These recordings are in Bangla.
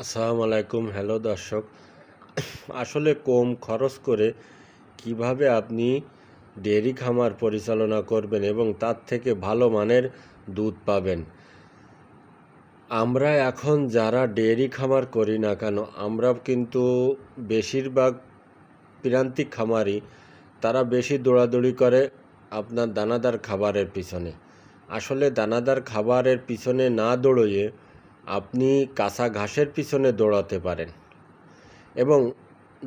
আসসালামু আলাইকুম। হ্যালো দর্শক। আসলে কম খরচ করে কীভাবে আপনি ডেয়ারি খামার পরিচালনা করবেন এবং তার থেকে ভালো মানের দুধ পাবেন? আমরা এখন যারা ডেয়ারি খামার করি না কেন, আমরা কিন্তু বেশিরভাগ প্রান্তিক খামারি তারা বেশি দৌড়াদৌড়ি করে আপনার দানাদার খাবারের পিছনে। আসলে দানাদার খাবারের পিছনে না দৌড়িয়ে আপনি কাঁচা ঘাসের পিছনে দৌড়াতে পারেন। এবং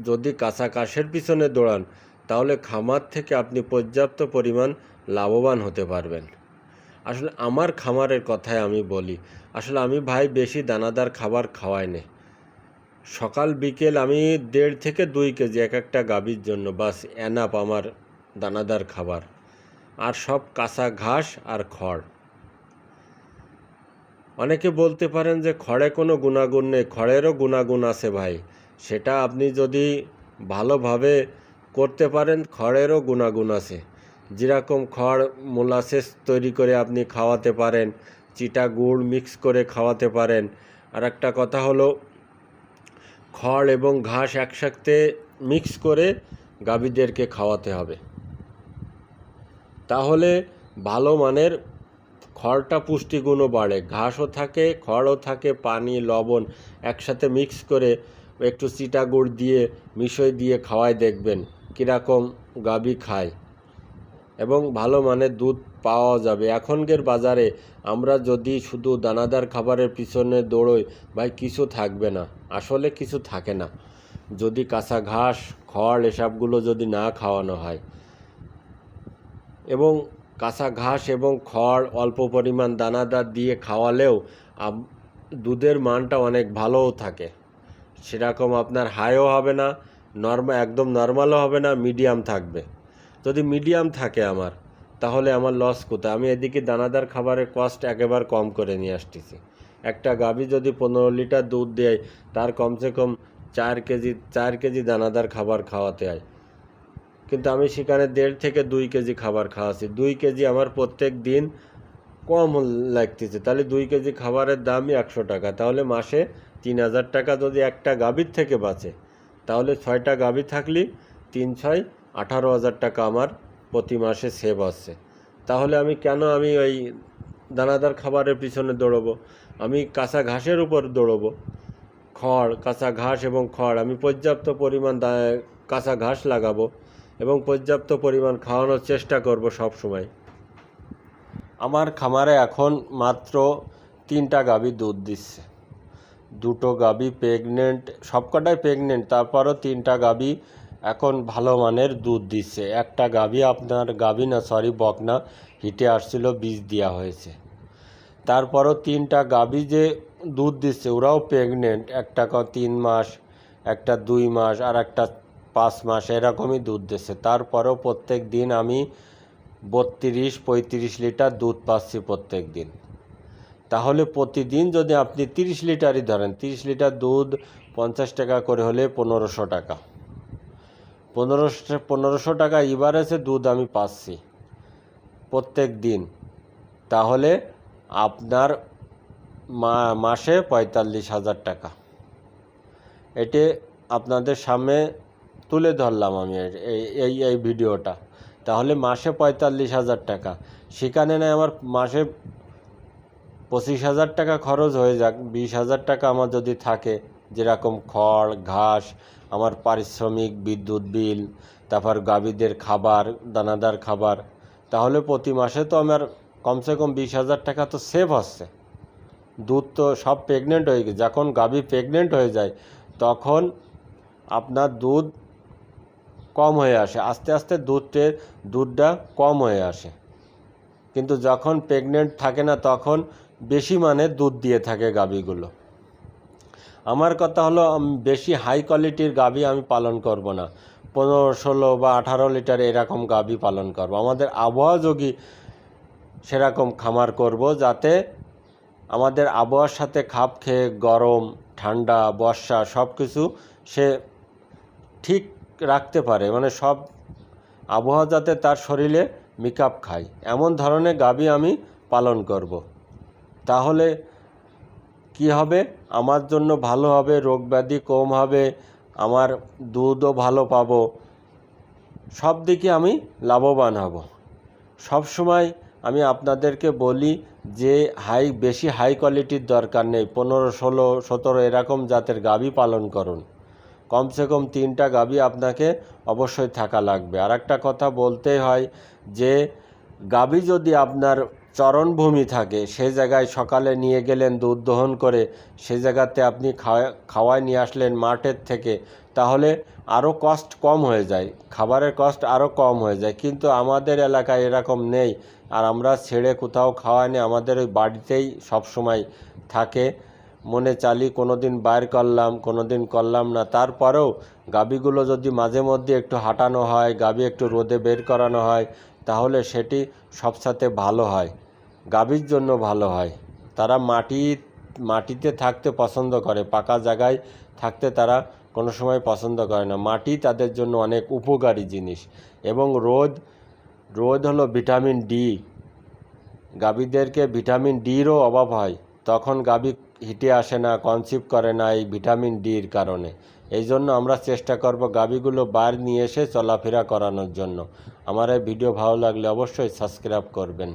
যদি কাঁচা ঘাসের পিছনে দৌড়ান, তাহলে খামার থেকে আপনি পর্যাপ্ত পরিমাণ লাভবান হতে পারবেন। আসলে আমার খামারের কথায় আমি বলি। আসলে আমি ভাই বেশি দানাদার খাবার খাওয়াই না। সকাল, বিকেল আমি দেড় থেকে দুই কেজি এক একটা গাভীর জন্য বাস এনাপ আমার দানাদার খাবার। আর সব কাঁচা ঘাস আর খড়। অনেকে বলতে পারেন যে খড়ে কোনো গুণাগুণ নেই, খড়েরও গুণাগুণ আছে ভাই। সেটা আপনি যদি ভালোভাবে করতে পারেন, খড়েরও গুণাগুণ আছে। যেরকম খড় মোলাসেস তৈরি করে আপনি খাওয়াতে পারেন, চিটা গুড় মিক্স করে খাওয়াতে পারেন। আর একটা কথা হলো, খড় এবং ঘাস একসাথে মিক্স করে গাভীদেরকে খাওয়াতে হবে। তাহলে ভালো মানের খড়টা পুষ্টিগুণও বাড়ে। ঘাসও থাকে, খড়ও থাকে, পানি, লবণ একসাথে মিক্স করে একটু চিটা গুড় দিয়ে, মিশই দিয়ে খাওয়ায় দেখবেন কীরকম গাভী খায়। এবং ভালো মানের দুধ পাওয়া যাবে। এখনকার বাজারে আমরা যদি শুধু দানাদার খাবারের পিছনে দৌড়ই, ভাই, কিছু থাকবে না। আসলে কিছু থাকে না। যদি কাঁচা ঘাস, খড়, এসবগুলো যদি না খাওয়ানো হয়। এবং কাঁচা ঘাস এবং খড় অল্প পরিমাণ দানাদার দিয়ে খাওয়ালেও দুধের মানটা অনেক ভালোও থাকে। সেরকম আপনার হাইও হবে না নর্মাল একদম নর্মালও হবে না মিডিয়াম থাকবে। যদি মিডিয়াম থাকে আমার, তাহলে আমার লস কোথায়? আমি এদিকে দানাদার খাবারের কস্ট একেবারে কম করে নিয়ে আসতেছি। একটা গাভী যদি পনেরো লিটার দুধ দেয়, তার কমসে কম চার কেজি চার কেজি দানাদার খাবার খাওয়াতে হয়। কিন্তু আমি সেখানে দেড় থেকে দুই কেজি খাবার খাওয়াচ্ছি দুই কেজি আমার প্রত্যেক দিন কম লাগতেছে। তাহলে দুই কেজি খাবারের দামই একশো টাকা। তাহলে মাসে তিন হাজার টাকা যদি একটা গাভীর থেকে বাঁচে, তাহলে ছয়টা গাভী থাকলে তিন, ছয়, আঠারো হাজার টাকা আমার প্রতি মাসে সেভ হচ্ছে। তাহলে আমি কেন আমি ওই দানাদার খাবারের পিছনে দৌড়বো? আমি কাঁচা ঘাসের উপর দৌড়বো। খড়, কাঁচা ঘাস এবং খড়। আমি পর্যাপ্ত পরিমাণ কাঁচা ঘাস লাগাবো। এবং পর্যাপ্ত পরিমাণ খাওয়ানোর চেষ্টা করব সব সময়। আমার খামারে এখন মাত্র তিনটা গাভী দুধ দিচ্ছে। দুটো গাভী প্রেগনেন্ট সবকটাই প্রেগনেন্ট তারপরও তিনটা গাভী এখন ভালো মানের দুধ দিচ্ছে। একটা গাভী আপনার, গাভী না সরি বকনা, হিটে আসছিল, বীজ দেওয়া হয়েছে। তারপরও তিনটা গাভী যে দুধ দিচ্ছে, ওরাও প্রেগনেন্ট একটা তিন মাস, একটা দুই মাস, আর একটা পাঁচ মাস, এরকমই দুধ দিচ্ছে। তারপরেও প্রত্যেক দিন আমি বত্রিশ, পঁয়ত্রিশ লিটার দুধ পাচ্ছি প্রত্যেক দিন। তাহলে প্রতিদিন যদি আপনি তিরিশ লিটারই ধরেন, তিরিশ লিটার দুধ পঞ্চাশ টাকা করে হলে পনেরোশো টাকা। পনেরোশো পনেরোশো টাকা ইবারেসে দুধ আমি পাচ্ছি প্রত্যেক দিন। তাহলে আপনার মা, মাসে পঁয়তাল্লিশ হাজার টাকা। এটি আপনাদের সামনে তুলে ধরলাম আমি এই- এই ভিডিওটা। তাহলে মাসে পঁয়তাল্লিশ হাজার টাকা। সেখানে না আমার মাসে পঁচিশ হাজার টাকা খরচ হয়ে যাক। বিশ হাজার টাকা আমার যদি থাকে, যেরকম খড়, ঘাস, আমার পারিশ্রমিক, বিদ্যুৎ বিল, তারপর গাভীদের খাবার, দানাদার খাবার, তাহলে প্রতি মাসে তো আমার কমসে কম বিশ হাজার টাকা তো সেভ হচ্ছে। দুধ তো সব প্রেগনেন্ট হয়ে গেছে। যখন গাভী প্রেগনেন্ট হয়ে যায়, তখন আপনার দুধ কম হয়ে আসে। আস্তে আস্তে দুধটের দুধটা কম হয়ে আসে। কিন্তু যখন প্রেগনেন্ট থাকে না, তখন বেশি মানে দুধ দিয়ে থাকে গাভীগুলো। আমার কথা হলো বেশি হাই কোয়ালিটির গাভী আমি পালন করব না। পনেরো, ষোলো বা আঠারো লিটার এরকম গাভী পালন করব। আমাদের আবহাওয়া যোগী সেরকম খামার করব যাতে আমাদের আবহাওয়ার সাথে খাপ খেয়ে গরম, ঠান্ডা, বর্ষা সব কিছু সে ঠিক রাখতে পারে। মানে সব আবহাওয়া যাতে তার শরীরে মেকআপ খায়। এমন ধরনের গাবি আমি পালন করব। তাহলে কি হবে? আমার জন্য ভালো হবে, রোগ ব্যাধি কম হবে, আমার দুধও ভালো পাবো। সব দিকে আমি লাভবান হব। সব সময় আমি আপনাদেরকে বলি যে, হাই, বেশি হাই কোয়ালিটির দরকার নেই। পনেরো, ষোলো, সতেরো এরকম জাতের গাবি পালন করুন। কমসে কম তিনটা গাভী আপনাকে অবশ্যই থাকা লাগবে। আর একটা কথা বলতে হয় যে গাভী যদি আপনার চরণভূমি থাকে, সেই জায়গায় সকালে নিয়ে গেলেন, দুধ দহন করে সেই জায়গাতে আপনি খাওয়া, খাওয়ায় নিয়ে আসলেন মাঠের থেকে, তাহলে আরও কস্ট কম হয়ে যায়, খাবারের কস্ট আরও কম হয়ে যায়। কিন্তু আমাদের এলাকায় এরকম নেই, আর আমরা ছেড়ে কোথাও খাওয়াই নি আমাদের ওই বাড়িতেই সব সময় থাকে। মনে চালি কোনো দিন বাইর করলাম কোনো দিন করলাম না। তারপরেও গাভীগুলো যদি মাঝে মধ্যে একটু হাঁটানো হয় গাভী একটু রোদে বের করানো হয়, তাহলে সেটি সবসাথে ভালো হয় গাভীর জন্য ভালো হয়। তারা মাটি, মাটিতে থাকতে পছন্দ করে, পাকা জায়গায় থাকতে তারা কোনো সময় পছন্দ করে না। মাটি তাদের জন্য অনেক উপকারী জিনিস এবং রোদ রোদ হলো ভিটামিন ডি। গাভীদেরকে ভিটামিন ডিরও অভাব হয়। তখন গাভী হিটে আসে না কনসিভ করে না এই ভিটামিন ডির কারণে। এই জন্য আমরা চেষ্টা করব গাভীগুলো বাইরে নিয়ে এসে চলাফেরা করানোর জন্য। আমার এই ভিডিও ভালো লাগলে অবশ্যই সাবস্ক্রাইব করবেন।